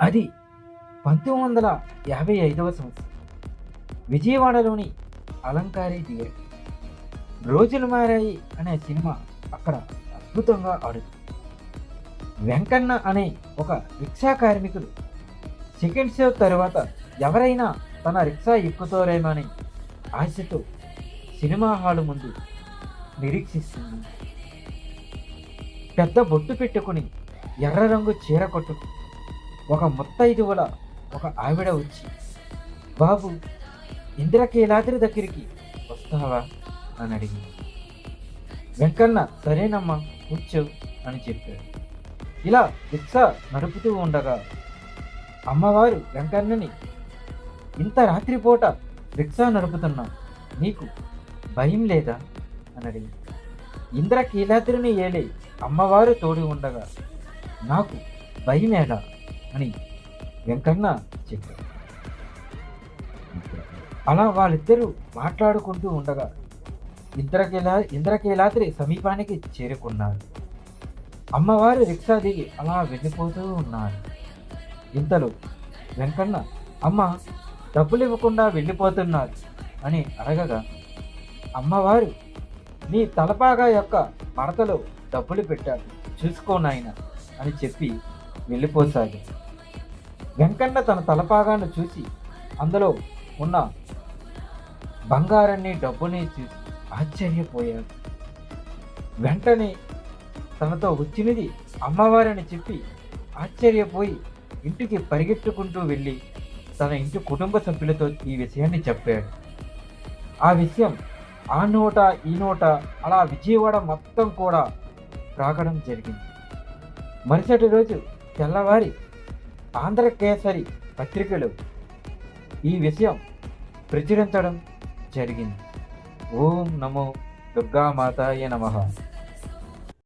అది పంతొమ్మిది వందల యాభై ఐదవ సంవత్సరం. విజయవాడలోని అలంకారి థియేటర్. రోజులు మారాయి అనే సినిమా అక్కడ అద్భుతంగా ఆడుతుంది. వెంకన్న అనే ఒక రిక్షా కార్మికుడు సెకండ్ షో తర్వాత ఎవరైనా తన రిక్షా ఎక్కుతారేమని ఆశతో సినిమా హాలు ముందు నిరీక్షిస్తుంది. పెద్ద బొట్టు పెట్టుకుని ఎర్ర రంగు చీర కొట్టుకుంది. ఒక ముత్తైదువుల ఒక ఆవిడ వచ్చి బాబు ఇంద్రకీలాద్రి దగ్గరికి వస్తావా? అని అడిగింది. వెంకన్న సరేనమ్మా కూర్చో అని చెప్పాడు. ఇలా రిక్షా నడుపుతూ ఉండగా అమ్మవారు వెంకన్నని ఇంత రాత్రిపూట రిక్షా నడుపుతున్నా నీకు భయం లేదా? అని అడిగింది. ఇంద్రకీలాద్రిని ఏలే అమ్మవారు తోడి ఉండగా నాకు భయమేలా అని వెంకన్న చెప్పాడు. అలా వాళ్ళిద్దరూ మాట్లాడుకుంటూ ఉండగా ఇంద్రకీలా ఇంద్రకీలాద్రి సమీపానికి చేరుకున్నారు. అమ్మవారు రిక్షా దిగి అలా వెళ్ళిపోతూ ఉన్నారు. ఇంతలో వెంకన్న అమ్మ డబ్బులు ఇవ్వకుండా వెళ్ళిపోతున్నారు అని అడగగా అమ్మవారు నీ తలపాగా యొక్క మడతలో డబ్బులు పెట్టారు. చూసుకో నాయన అని చెప్పి వెళ్ళిపోసాగారు. వెంకన్న తన తలపాగాను చూసి అందులో ఉన్న బంగారాన్ని డబ్బుని చూసి ఆశ్చర్యపోయాడు. వెంటనే తనతో వచ్చినది అమ్మవారని చెప్పి ఆశ్చర్యపోయి ఇంటికి పరిగెత్తుకుంటూ వెళ్ళి తన ఇంటి కుటుంబ సభ్యులతో ఈ విషయాన్ని చెప్పాడు. ఆ విషయం ఆ నోట ఈ నోట అలా విజయవాడ మొత్తం కూడా రాగడం జరిగింది. మరుసటి రోజు తెల్లవారి ఆంధ్రకేసరి పత్రికలు ఈ విషయం ప్రచురించడం జరిగింది. ఓం నమో దుర్గామాతాయ నమ.